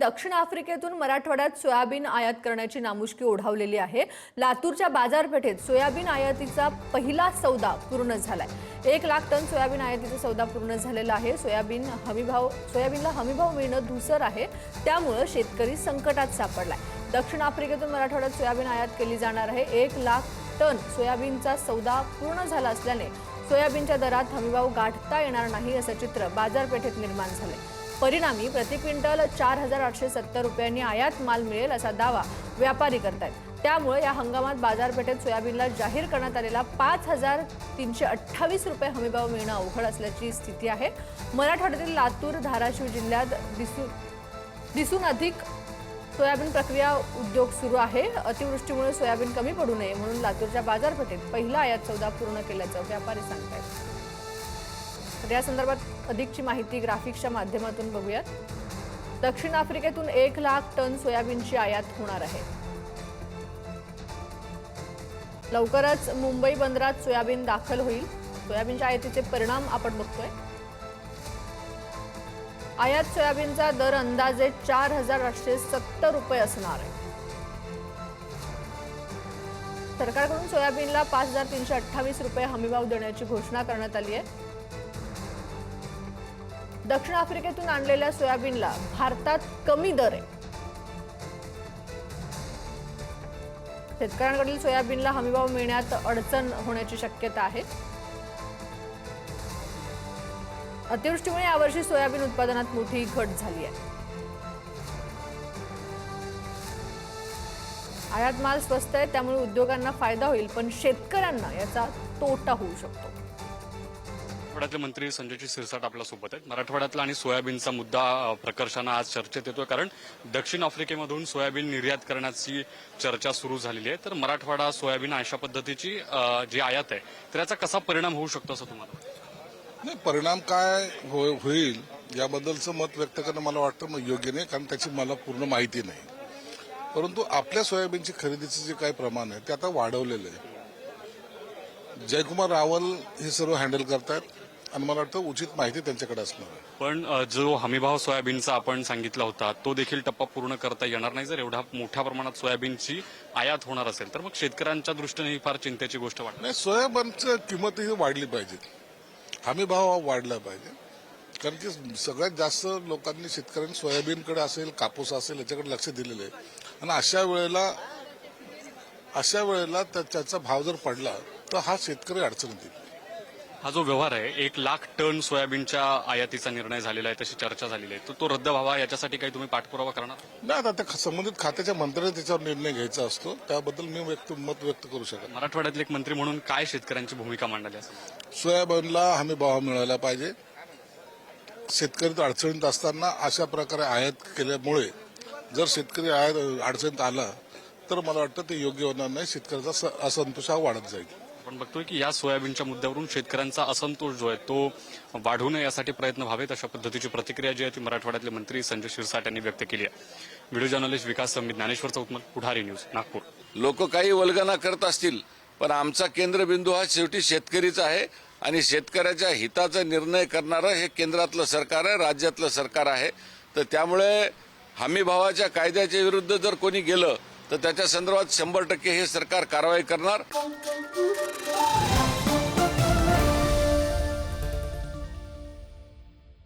दक्षिण आफ्रिकेतून मराठवाड्यात सोयाबीन आयात करण्याची नामुष्की ओढावलेली आहे. लातूरच्या बाजारपेठेत सोयाबीन आयातीचा पहिला सौदा पूर्ण झालाय. एक लाख टन सोयाबीन आयातीचा सौदा पूर्ण झालेला आहे. सोयाबीन हमीभाव सोयाबीनला हमीभाव मिळणं धुसर आहे. त्यामुळं शेतकरी संकटात सापडलाय. दक्षिण आफ्रिकेतून मराठवाड्यात सोयाबीन आयात केली जाणार आहे. एक लाख टन सोयाबीनचा सौदा पूर्ण झाला असल्याने सोयाबीनच्या दरात हमीभाव गाठता येणार नाही असं चित्र बाजारपेठेत निर्माण झालंय. परिणामी प्रति क्विंटल चार हजार आठशे सत्तर रुपयांनी आयात माल मिळेल असा दावा व्यापारी करतायत. त्यामुळे या हंगामात बाजारपेठेत सोयाबीनला जाहीर करण्यात आलेला पाच हजार तीनशे अठ्ठावीस रुपये हमीभाव मिळणं अवघड असल्याची स्थिती आहे. मराठवाड्यातील लातूर धाराशिव जिल्ह्यात दिसून दिसून अधिक सोयाबीन प्रक्रिया उद्योग सुरू आहे. अतिवृष्टीमुळे सोयाबीन कमी पडू नये म्हणून लातूरच्या बाजारपेठेत पहिला आयात सौदा पूर्ण केल्याचं व्यापारी सांगतायत. तर या संदर्भात अधिकची माहिती ग्राफिक्सच्या माध्यमातून बघूयात. दक्षिण आफ्रिकेतून एक लाख टन सोयाबीनची आयात होणार आहे. लवकरच मुंबई बंदरात सोयाबीन दाखल होईल. सोयाबीनच्या आयातीचे परिणाम आपण बघतोय. आयात सोयाबीनचा दर अंदाजे चार हजार आठशे सत्तर रुपये असणार आहे. सरकारकडून सोयाबीनला पाच हजार तीनशे अठ्ठावीस रुपये हमीभाव देण्याची घोषणा करण्यात आली आहे. दक्षिण आफ्रिकेतून आणलेल्या सोयाबीनला भारतात कमी दर आहे. शेतकऱ्यांकडील सोयाबीनला हमीभाव मिळण्यात अडचण होण्याची शक्यता आहे. अतिवृष्टीमुळे यावर्षी सोयाबीन उत्पादनात मोठी घट झाली आहे. आयात माल स्वस्त आहे त्यामुळे उद्योगांना फायदा होईल पण शेतकऱ्यांना याचा तोटा होऊ शकतो. मराठवाड्यातले मंत्री संजयजी सिरसाट आपल्यासोबत आहेत. मराठवाड्यातला आणि सोयाबीनचा मुद्दा प्रकर्षानं आज चर्चेत येतोय. कारण दक्षिण आफ्रिकेमधून सोयाबीन निर्यात करण्याची चर्चा सुरू झालेली आहे. तर मराठवाडा सोयाबीन अशा पद्धतीची जी आयात आहे तर याचा कसा परिणाम होऊ शकतो असं तुम्हाला नाही परिणाम काय हो- होईल याबद्दलचं मत व्यक्त करणं मला वाटतं मग योग्य नाही. कारण त्याची मला पूर्ण माहिती नाही. परंतु आपल्या सोयाबीनची खरेदीचं जे काही प्रमाण आहे ते आता वाढवलेलं आहे. जयकुमार रावल हे सर्व हँडल करतात आणि मला वाटतं उचित माहिती त्यांच्याकडे असणार आहे. पण जो हमीभाव सोयाबीनचा आपण सांगितला होता तो देखील टप्पा पूर्ण करता येणार नाही. जर एवढ्या मोठ्या प्रमाणात सोयाबीनची आयात होणार असेल तर मग शेतकऱ्यांच्या दृष्टीने ही फार चिंतेची गोष्ट वाटते. नाही सोयाबीनचं किंमतही वाढली पाहिजे. हमी भाव हा वाढला पाहिजे. कारण की सगळ्यात जास्त लोकांनी शेतकऱ्यांनी सोयाबीनकडे असेल कापूस असेल याच्याकडे लक्ष दिलेलं आहे. आणि अशा वेळेला अशा वेळेला त्या- त्याचा भाव जर पडला तर हा शेतकरी अडचणीत येईल. हा जो व्यवहार आहे एक लाख टन सोयाबीनच्या आयातीचा निर्णय झालेला आहे तशी चर्चा झालेली आहे. तर तो रद्द व्हावा याच्यासाठी काही तुम्ही पाठपुरावा करणार? नाही आता त्या संबंधित खात्याच्या मंत्र्याने त्याच्यावर निर्णय घ्यायचा असतो. त्याबद्दल मी व्यक्त मत व्यक्त करू शकत मराठवाड्यातले एक मंत्री म्हणून काय शेतकऱ्यांची भूमिका मांडली असेल? सोयाबीनला हमी भाव मिळाला पाहिजे. शेतकरी तर अडचणीत असताना अशा प्रकारे आयात केल्यामुळे जर शेतकरी आयात अडचणीत आला तर मला वाटतं ते योग्य होणार नाही. शेतकऱ्याचा असंतोष हा वाढत जाईल. आपण बघतोय की या सोयाबीनच्या मुद्द्यावरून शेतकऱ्यांचा असंतोष जो आहे तो वाढू नये यासाठी प्रयत्न व्हावेत अशा पद्धतीची प्रतिक्रिया जी आहे ती मराठवाड्यातले मंत्री संजय शिरसाट यांनी व्यक्त केली आहे. Video journalist Vikas Samit Dnyaneshwar Chautmal Pudhari news Nagpur. लोक काही वल्गना करत असतील पण आमचा केंद्रबिंदू हा शेवटी शेतकरीचा आहे आणि शेतकऱ्याच्या हिताचा निर्णय करणारं हे केंद्रातलं सरकार आहे राज्यातलं सरकार आहे. तर त्यामुळे हमी भावाच्या कायद्याच्या विरुद्ध जर कोणी गेलं तर त्याच्या संदर्भात शंभर टक्के हे सरकार कारवाई करणार.